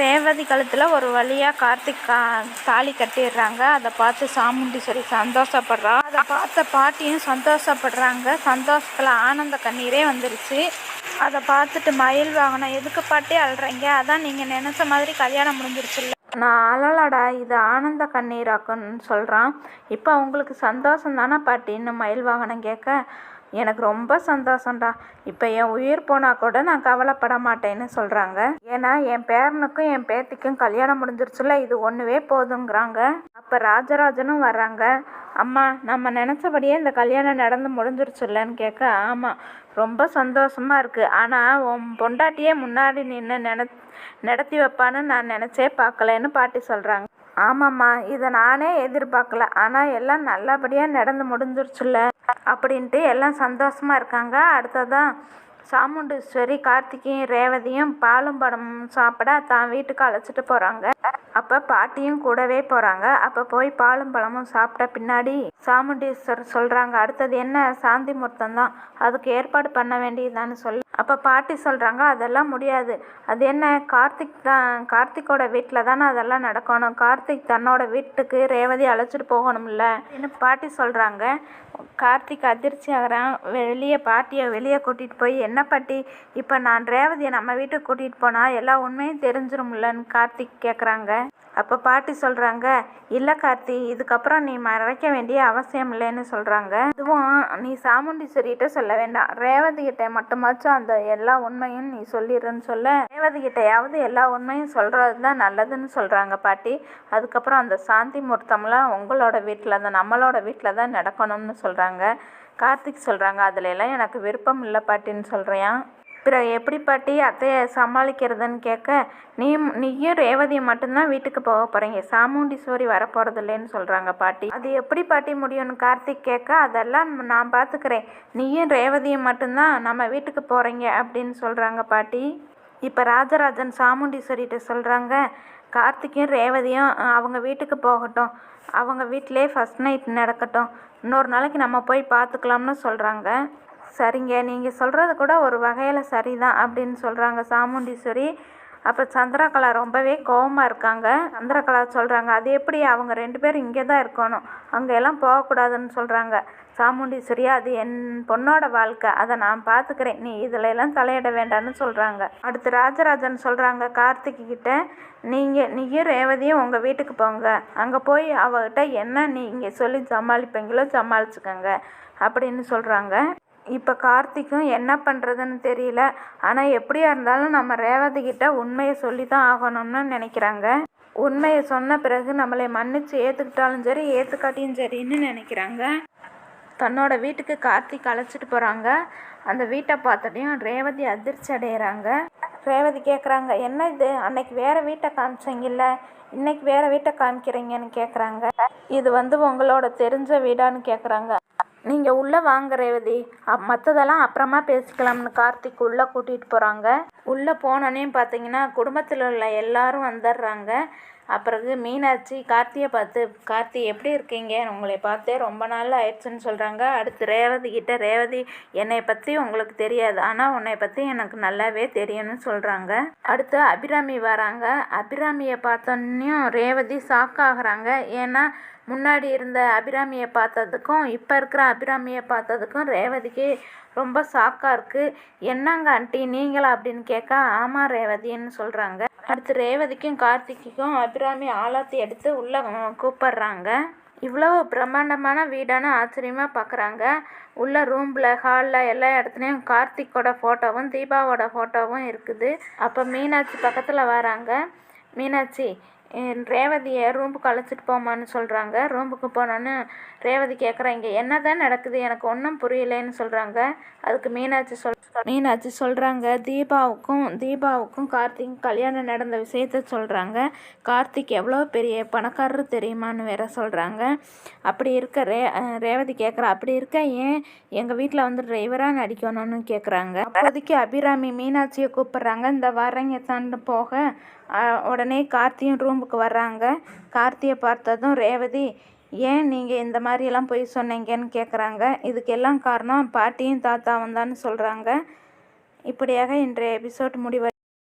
ரேவதி கழுத்தில் ஒரு வழியாக கார்த்திக் கா தாலி கட்டிடுறாங்க. அதை பார்த்து சாமுண்டீஸ்வரி சந்தோஷப்படுறா. அதை பார்த்த பாட்டியும் சந்தோஷப்படுறாங்க. சந்தோஷத்தில் ஆனந்த கண்ணீரே வந்துருச்சு. அதை பார்த்துட்டு மயில் வாகனம் எதுக்கு பாட்டி அழுறீங்க? அதான் நீங்கள் நினச்ச மாதிரி கல்யாணம் முடிஞ்சிருச்சுல்ல. நான் அழலடா இது ஆனந்த கண்ணீராக்குன்னு சொல்கிறான் இப்போ உங்களுக்கு சந்தோஷம் தானே பாட்டின்னு மயில் வாகனம் கேட்க எனக்கு ரொம்ப சந்தோஷம்டா. இப்போ என் உயிர் போனால் கூட நான் கவலைப்பட மாட்டேன்னு சொல்கிறாங்க ஏன்னா என் பேரனுக்கும் என் பேத்திக்கும் கல்யாணம் முடிஞ்சிருச்சுல இது ஒன்றுவே போதுங்கிறாங்க. அப்போ ராஜராஜனும் வர்றாங்க. அம்மா நம்ம நினச்சபடியே இந்த கல்யாணம் நடந்து முடிஞ்சிருச்சுல்லன்னு கேட்க ஆமாம் ரொம்ப சந்தோஷமாக இருக்குது ஆனால் உன் பொண்டாட்டியே முன்னாடி நின்று நென நடத்தி வைப்பான்னு நான் நினச்சே பார்க்கலன்னு பாட்டி சொல்கிறாங்க ஆமாம்மா இதை நானே எதிர்பார்க்கல. ஆனால் எல்லாம் நல்லபடியாக நடந்து முடிஞ்சிருச்சுல்ல? அப்படின்ட்டு எல்லாம் சந்தோஷமாக இருக்காங்க. அடுத்ததான் சாமுண்டீஸ்வரி கார்த்திகையும் ரேவதியும் பாலும் பழமும் சாப்பிட தான் வீட்டுக்கு அழைச்சிட்டு போகிறாங்க அப்போ பாட்டியும் கூடவே போகிறாங்க அப்போ போய் பாலும் பழமும் சாப்பிட்ட பின்னாடி சாமுண்டீஸ்வரர் சொல்கிறாங்க அடுத்தது என்ன? சாந்தி முகூர்த்தம் தான். அதுக்கு ஏற்பாடு பண்ண வேண்டியதுதான்னு சொல்லி. அப்போ பாட்டி சொல்கிறாங்க அதெல்லாம் முடியாது. அது என்ன? கார்த்திக் தான் கார்த்திக்கோட வீட்டில் தானே அதெல்லாம் நடக்கணும். கார்த்திக் தன்னோட வீட்டுக்கு ரேவதி அழைச்சிட்டு போகணும்ல. பாட்டி சொல்கிறாங்க கார்த்திக் அதிர்ச்சி ஆகிறான். வெளியே பாட்டியை வெளியே கூட்டிகிட்டு போய் என்ன பாட்டி? இப்போ நான் ரேவதியை நம்ம வீட்டுக்கு கூட்டிகிட்டு போனால் எல்லா உண்மையும் தெரிஞ்சிரும்லன்னு கார்த்திக் கேட்குறாங்க அப்போ பாட்டி சொல்கிறாங்க இல்லை கார்த்தி இதுக்கப்புறம் நீ மறைக்க வேண்டிய அவசியம் இல்லைன்னு சொல்கிறாங்க இதுவும் நீ சாமுண்டீஸ்வரிகிட்ட சொல்ல வேண்டாம். ரேவதி கிட்ட மட்டுமாச்சும் அந்த எல்லா உண்மையும் நீ சொல்லிடுன்னு சொல்ல. ரேவதி கிட்டையாவது எல்லா உண்மையும் சொல்கிறது தான் நல்லதுன்னு சொல்கிறாங்க பாட்டி. அதுக்கப்புறம் அந்த சாந்தி முகூர்த்தம்லாம் உங்களோட வீட்டில் தான் நம்மளோட வீட்டில் தான் நடக்கணும்னு சொல்கிறாங்க கார்த்திக் சொல்கிறாங்க அதில் எல்லாம் எனக்கு விருப்பம் இல்லை பாட்டின்னு சொல்கிறேன் பிறகு எப்படி பாட்டி? அத்தையை சமாளிக்கிறதுன்னு கேட்க நீ நீயும் ரேவதியும் மட்டும்தான் வீட்டுக்கு போக போகிறீங்க சாமுண்டீஸ்வரி வரப்போகிறது இல்லைன்னு சொல்கிறாங்க பாட்டி. அது எப்படி பாட்டி முடியும்னு கார்த்திக் கேட்க அதெல்லாம் நான் பார்த்துக்கிறேன் நீயும் ரேவதியும் மட்டும்தான் நம்ம வீட்டுக்கு போகிறீங்க அப்படின்னு சொல்கிறாங்க பாட்டி. இப்போ ராஜராஜன் சாமுண்டீஸ்வரிகிட்ட சொல்கிறாங்க கார்த்திக்கும் ரேவதியும் அவங்க வீட்டுக்கு போகட்டும். அவங்க வீட்டிலே ஃபஸ்ட் நைட் நடக்கட்டும். இன்னொரு நாளைக்கு நம்ம போய் பார்த்துக்கலாம்னு சொல்கிறாங்க சரிங்க நீங்கள் சொல்கிறது கூட ஒரு வகையில் சரிதான் அப்படின்னு சொல்கிறாங்க சாமுண்டீஸ்வரி. அப்போ சந்திரகலா ரொம்பவே கோவமாக இருக்காங்க. சந்திரகலா சொல்கிறாங்க அது எப்படி அவங்க ரெண்டு பேரும் இங்கே தான் இருக்கணும்? அங்கெல்லாம் போகக்கூடாதுன்னு சொல்கிறாங்க சாமுண்டீஸ்வரி அது என் பொண்ணோட வாழ்க்கை. அதை நான் பார்த்துக்கிறேன் நீ இதில் எல்லாம் தலையிட வேண்டாம்னு சொல்கிறாங்க அடுத்து ராஜராஜன் சொல்கிறாங்க கார்த்திக் கிட்ட நீங்கள் நீயும் ரேவதியும் உங்கள் வீட்டுக்கு போங்க. அங்கே போய் அவகிட்ட என்ன நீங்கள் சொல்லி சமாளிப்பீங்களோ சமாளிச்சுக்கோங்க. அப்படின்னு சொல்கிறாங்க இப்போ கார்த்திக்கும் என்ன பண்ணுறதுன்னு தெரியல. ஆனால் எப்படியா இருந்தாலும் நம்ம ரேவதி கிட்ட உண்மையை சொல்லி தான் ஆகணும்னு நினைக்கிறாங்க. உண்மையை சொன்ன பிறகு நம்மளை மன்னித்து ஏற்றுக்கிட்டாலும் சரி ஏற்றுக்காட்டியும் சரின்னு நினைக்கிறாங்க. தன்னோட வீட்டுக்கு கார்த்திக் அழைச்சிட்டு போகிறாங்க அந்த வீட்டை பார்த்ததையும் ரேவதி அதிர்ச்சி அடைகிறாங்க ரேவதி கேட்குறாங்க என்ன இது? அன்னைக்கு வேறு வீட்டை காமிச்சிங்கல்ல? இன்னைக்கு வேறு வீட்டை காமிக்கிறீங்கன்னு கேட்குறாங்க இது வந்து உங்களோட தெரிஞ்ச வீடான்னு கேட்குறாங்க நீங்கள் உள்ளே வாங்க ரேவதி. மற்றதெல்லாம் அப்புறமா பேசிக்கலாம்னு கார்த்திக் உள்ளே கூட்டிகிட்டு போகிறாங்க உள்ளே போனோன்னே பார்த்தீங்கன்னா குடும்பத்தில் உள்ள எல்லாரும் வந்துடுறாங்க. அப்பிறகு மீனாட்சி கார்த்தியை பார்த்து கார்த்தி எப்படி இருக்கீங்க? உங்களை பார்த்தே ரொம்ப நாள் ஆயிடுச்சுன்னு சொல்கிறாங்க அடுத்து ரேவதி கிட்ட ரேவதி என்னை பற்றி உங்களுக்கு தெரியாது. ஆனால் உன்னை பற்றி எனக்கு நல்லாவே தெரியும்னு சொல்கிறாங்க அடுத்து அபிராமி வராங்க. அபிராமியை பார்த்தோன்னையும் ரேவதி ஷாக் ஆகுறாங்க. ஏன்னா முன்னாடி இருந்த அபிராமியை பார்த்ததுக்கும் இப்போ இருக்கிற அபிராமியை பார்த்ததுக்கும் ரேவதிக்கு ரொம்ப ஷாக்காக இருக்குது என்னங்க ஆண்டி நீங்களா? அப்படின்னு கேட்க ஆமாம் ரேவதின்னு சொல்கிறாங்க அடுத்து ரேவதிக்கும் கார்த்திக்குக்கும் அபிராமி ஆலாத்தி எடுத்து உள்ளே கூப்பிட்றாங்க. இவ்வளவு பிரம்மாண்டமான வீடான ஆச்சரியமாக பார்க்குறாங்க உள்ள ரூமில் ஹாலில் எல்லா இடத்துலையும் கார்த்திக்கோட ஃபோட்டோவும் தீபாவோட ஃபோட்டோவும் இருக்குது. அப்போ மீனாட்சி பக்கத்தில் வராங்க. மீனாட்சி ரேவதியை ரூமுக்கு அழைச்சிட்டு போமான்னு சொல்கிறாங்க ரூமுக்கு போனோன்னு ரேவதி கேட்குறேன் இங்கே என்ன தான் நடக்குது? எனக்கு ஒன்றும் புரியலைன்னு சொல்கிறாங்க அதுக்கு மீனாட்சி சொல் மீனாட்சி சொல்கிறாங்க தீபாவுக்கும் தீபாவுக்கும் கார்த்திக் கல்யாணம் நடந்த விஷயத்த சொல்கிறாங்க கார்த்திக் எவ்வளோ பெரிய பணக்காரர் தெரியுமான்னு வேற சொல்கிறாங்க அப்படி இருக்க ரே ரேவதி கேட்குறா அப்படி இருக்க ஏன் எங்கள் வீட்டில் வந்து டிரைவராக நடிக்கணும்னு கேட்குறாங்க அப்போதைக்கு அபிராமி மீனாட்சியை கூப்பிட்றாங்க. இந்த வரங்க தாண்டு போக உடனே கார்த்தியும் ரூமுக்கு வர்றாங்க. கார்த்தியை பார்த்ததும் ரேவதி ஏன் நீங்கள் இந்த மாதிரியெல்லாம் போய் சொன்னீங்கன்னு கேட்குறாங்க இதுக்கெல்லாம் காரணம் பாட்டியும் தாத்தாவும் தான் சொல்கிறாங்க இப்படியாக இன்றைய எபிசோட் முடிவு